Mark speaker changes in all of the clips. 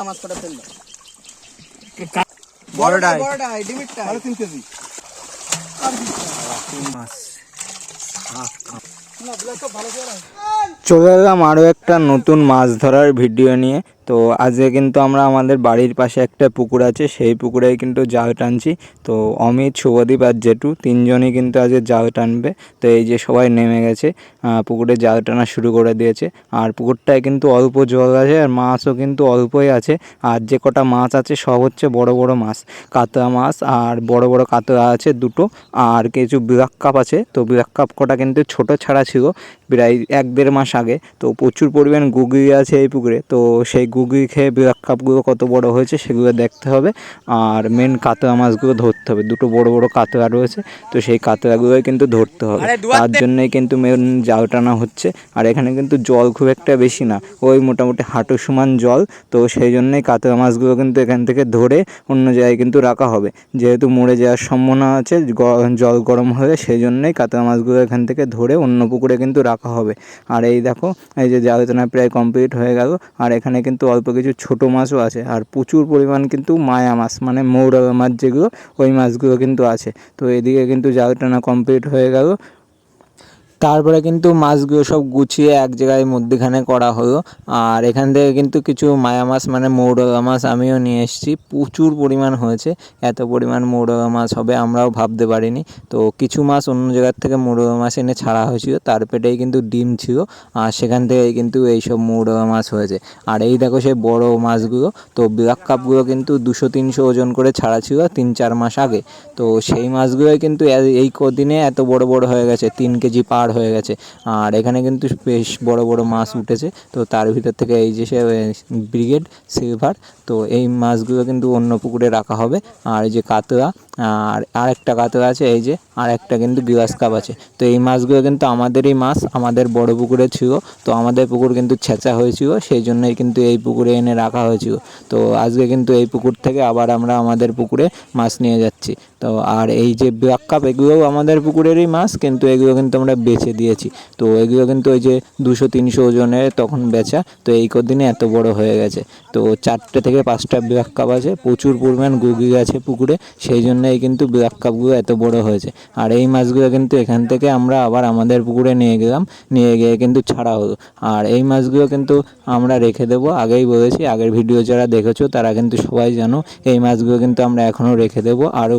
Speaker 1: মাছ কটা ফেলল। ডিমিটটা
Speaker 2: কেজি।
Speaker 3: মাছ চলে এলাম আরও একটা নতুন মাছ ধরার ভিডিও নিয়ে। তো আজকে কিন্তু আমরা আমাদের বাড়ির পাশে একটা পুকুর আছে, সেই পুকুরে কিন্তু জাল টানছি। তো অমিত, শুভদীপ আর জেঠু তিনজনই কিন্তু আজকে জাল টানবে। তো এই যে সবাই নেমে গেছে পুকুরে জাল টানা শুরু করে দিয়েছে। আর পুকুরটায় কিন্তু অল্প জল আছে আর মাছও কিন্তু অল্পই আছে। আর যে কটা মাছ আছে, সব হচ্ছে বড় বড় মাছ। কাতলা মাছ আর বড় বড় কাতলা আছে দুটো। আর কিছু ব্ল্যাক কাপ আছে। তো ব্ল্যাক কাপ কটা কিন্তু ছোট ছাড়া ছিল, প্রায় এক দেড় মাস আগে। তো প্রচুর পরিমাণ গুগলি আছে এই পুকুরে। তো সেই গুগলি খেয়ে ব্ল্যাক কাপগুলো কত বড় হয়েছে সেগুলো দেখতে হবে। আর মেন কাতলা মাছগুলো ধরতে হবে। দুটো বড় বড় কাতলা রয়েছে তো সেই কাতলাগুলোই কিন্তু ধরতে হবে। তার জন্যই কিন্তু মেন জাল টানা হচ্ছে। আর এখানে কিন্তু জল খুব একটা বেশি না। ওই মোটামুটি হাঁটু সমান জল তো সেই জন্যই কাতলা মাছগুলো কিন্তু এখান থেকে ধরে অন্য জায়গায় কিন্তু রাখা হবে। যেহেতু মরে যাওয়ার সম্ভাবনা আছে জল গরম হলে সেই জন্যই কাতলা মাছগুলো এখান থেকে ধরে অন্য পুকুরে কিন্তু রাখা হবে। আর এই দেখো এই যে জাল টানা প্রায় কমপ্লিট হয়ে গেল। আর এখানে কিন্তু অল্প কিছু ছোট মাছও আছে আর প্রচুর পরিমাণ কিন্তু মায়া মাছ মানে মৌরা মাছ যেগুলো, ওই মাছগুলো কিন্তু আছে। তো এদিকে কিন্তু জাল টানা কমপ্লিট হয়ে গেল। তারপরে কিন্তু মাছগুলো সব গুছিয়ে এক জায়গায় মধ্যেখানে করা হলো। আর এখান থেকে কিন্তু কিছু মায়া মাছ মানে মৌরলা মাছ আমিও নিয়ে এসেছি। প্রচুর পরিমাণ হয়েছে। এত পরিমাণ মৌরলা মাছ হবে আমরাও ভাবতে পারিনি। তো কিছু মাছ অন্য জায়গার থেকে মৌরলা মাছ এনে ছাড়া হয়েছিল। তার পেটেই কিন্তু ডিম ছিল। আর সেখান থেকেই কিন্তু এইসব মৌরলা মাছ হয়েছে। আর এই দেখো সেই বড় মাছগুলো। তো ব্ল্যাক কাপগুলো কিন্তু দুশো, তিনশো ওজন করে ছাড়া ছিল তিন, চার মাস আগে। তো সেই মাছগুলোই কিন্তু এই কদিনে এত বড় বড় হয়ে গেছে। তিন কেজি পার হয়ে গেছে। আর এখানে কিন্তু বেশ বড় বড় মাছ উঠেছে। তো তার ভিতর থেকে এই যে সে ব্রিগেড সিলভার, তো এই মাছগুলো কিন্তু অন্য পুকুরে রাখা হবে। আর এই যে কাতলা, আর আরেকটা কাতলা আছে, এই যে আর একটা কিন্তু গ্লাস কাপ আছে। তো এই মাছগুলো কিন্তু আমাদেরই মাছ, আমাদের বড় পুকুরে ছিল। তো আমাদের পুকুর কিন্তু ছেঁচা হয়েছিল, সেই জন্যই কিন্তু এই পুকুরে এনে রাখা হয়েছিল। তো আজকে কিন্তু এই পুকুর থেকে আবার আমরা আমাদের পুকুরে মাছ নিয়ে যাচ্ছি। তো আর এই যে ব্ল্যাক কাপ, এগুলোও আমাদের পুকুরেরই মাছ, কিন্তু এগুলো কিন্তু আমরা বেচে দিয়েছি। তো এগুলো কিন্তু ওই যে দুশো, তিনশো ওজনের তখন বেচা, তো এই কদিনে এত বড় হয়ে গেছে। তো চারটে থেকে পাঁচটা ব্ল্যাক কাপ আছে, প্রচুর পরিমাণ গুগি আছে পুকুরে, সেই জন্যই কিন্তু ব্ল্যাক কাপগুলো এত বড় হয়েছে। আর এই মাছগুলো কিন্তু এখান থেকে আমরা আবার আমাদের পুকুরে নিয়ে গেলাম, নিয়ে গিয়ে কিন্তু ছাড়া হলো। আর এই মাছগুলো কিন্তু আমরা রেখে দেবো, আগেই বলেছি, আগের ভিডিও যারা দেখেছ তারা কিন্তু সবাই জানো, এই মাছগুলো কিন্তু আমরা এখনও রেখে দেবো, আরও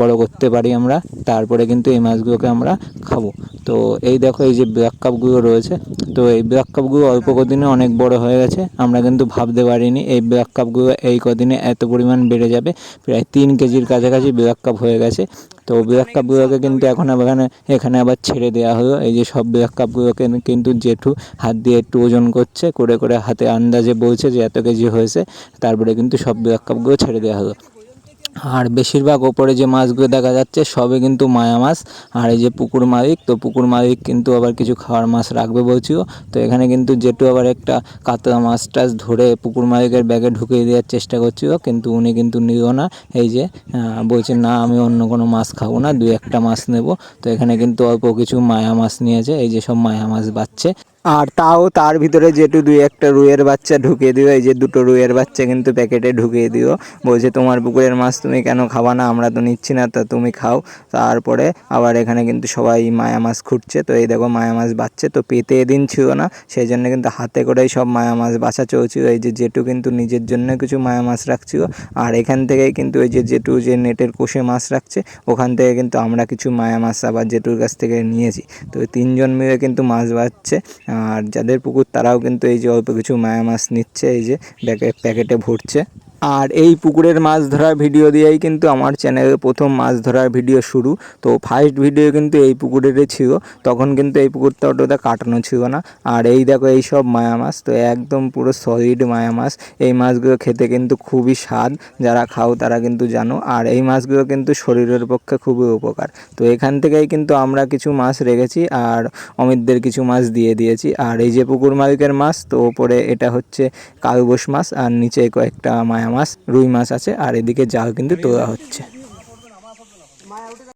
Speaker 3: বড় করতে পারি আমরা, তারপরে কিন্তু এই মাছগুলোকে আমরা খাব। তো এই দেখো, এই যে ব্ল্যাক কাপগুলো রয়েছে, তো এই ব্ল্যাক কাপগুলো অল্প কদিনে অনেক বড় হয়ে গেছে। আমরা কিন্তু ভাবতে পারিনি এই ব্ল্যাক কাপগুলো এই কদিনে এত পরিমাণ বেড়ে যাবে। প্রায় তিন কেজির কাছাকাছি ব্ল্যাক কাপ হয়ে গেছে। তো ব্ল্যাক কাপগুলোকে কিন্তু এখন এখানে এখানে আবার ছেড়ে দেওয়া হলো। এই যে সব ব্ল্যাক কাপগুলোকে কিন্তু জেঠু হাত দিয়ে একটু ওজন করছে, করে করে হাতে আন্দাজে বলছে যে এত কেজি হয়েছে। তারপরে কিন্তু সব ব্ল্যাক কাপগুলো ছেড়ে দেওয়া হলো। আর বেশিরভাগ ওপরে যে মাছগুলো দেখা যাচ্ছে সবে কিন্তু মায়া মাছ। আর এই যে পুকুর মালিক, তো পুকুর মালিক কিন্তু আবার কিছু খাওয়ার মাছ রাখবে বলছিল তো এখানে কিন্তু যেটু আবার একটা কাতলা মাছ টাছ ধরে পুকুর মালিকের ব্যাগে ঢুকিয়ে দেওয়ার চেষ্টা করছিল কিন্তু উনি কিন্তু নিল না। এই যে বলছে, না, আমি অন্য কোনো মাছ খাব না দু একটা মাছ নেব। তো এখানে কিন্তু অল্প কিছু মায়া মাছ নিয়েছে, এই যে সব মায়া মাছ বাচ্ছে। আর তাও তার ভিতরে যেটু দুই একটা রুইয়ের বাচ্চা ঢুকিয়ে দিও, এই যে দুটো রুইয়ের বাচ্চা কিন্তু প্যাকেটে ঢুকিয়ে দিও। বলছে, তোমার পুকুরের মাছ তুমি কেন খাবা না? আমরা তো নিচ্ছি না, তা তুমি খাও। তারপরে আবার এখানে কিন্তু সবাই মায়া মাছ খুঁটছে তো এই দেখো, মায়া মাছ বাচ্ছে। তো পেতে এদিন ছিল না সেই জন্য কিন্তু হাতে করেই সব মায়া মাছ বাছা চলছিল। এই যে জেটু কিন্তু নিজের জন্য কিছু মায়া মাছ রাখছিল। আর এখান থেকেই কিন্তু ওই যে জেটু যে নেটের কোষে মাছ রাখছে, ওখান থেকে কিন্তু আমরা কিছু মায়া মাছ আবার জেঠুর কাছ থেকে নিয়েছি। তো তিনজন মিলে কিন্তু মাছ বাচ্ছে। আর যাদের পুকুর, তারাও কিন্তু এই যে অল্প কিছু মায়া মাছ নিচ্ছে, এই যে ব্যাগে প্যাকেটে ভরছে। আর এই পুকুরের মাছ ধরার ভিডিও দিয়েই কিন্তু আমার চ্যানেলে প্রথম মাছ ধরার ভিডিও শুরু। তো ফার্স্ট ভিডিও কিন্তু এই পুকুরেরই ছিল। তখন কিন্তু এই পুকুরটা ওটা কাটানো ছিল না। আর এই দেখো, এই সব মায়া মাছ, তো একদম পুরো সলিড মায়া মাছ। এই মাছগুলো খেতে কিন্তু খুবই স্বাদ। যারা খাও তারা কিন্তু জানো। আর এই মাছগুলো কিন্তু শরীরের পক্ষে খুবই উপকার। তো এখান থেকেই কিন্তু আমরা কিছু মাছ রেখেছি আর অমিতদের কিছু মাছ দিয়ে দিয়েছি। আর এই যে পুকুর মালিকের মাছ, তো ওপরে এটা হচ্ছে কালবোস মাছ। আর নিচে কয়েকটা মায়া মাছ রুই মাছ আছে আর এদিকে জাল কিন্তু তোলা হচ্ছে।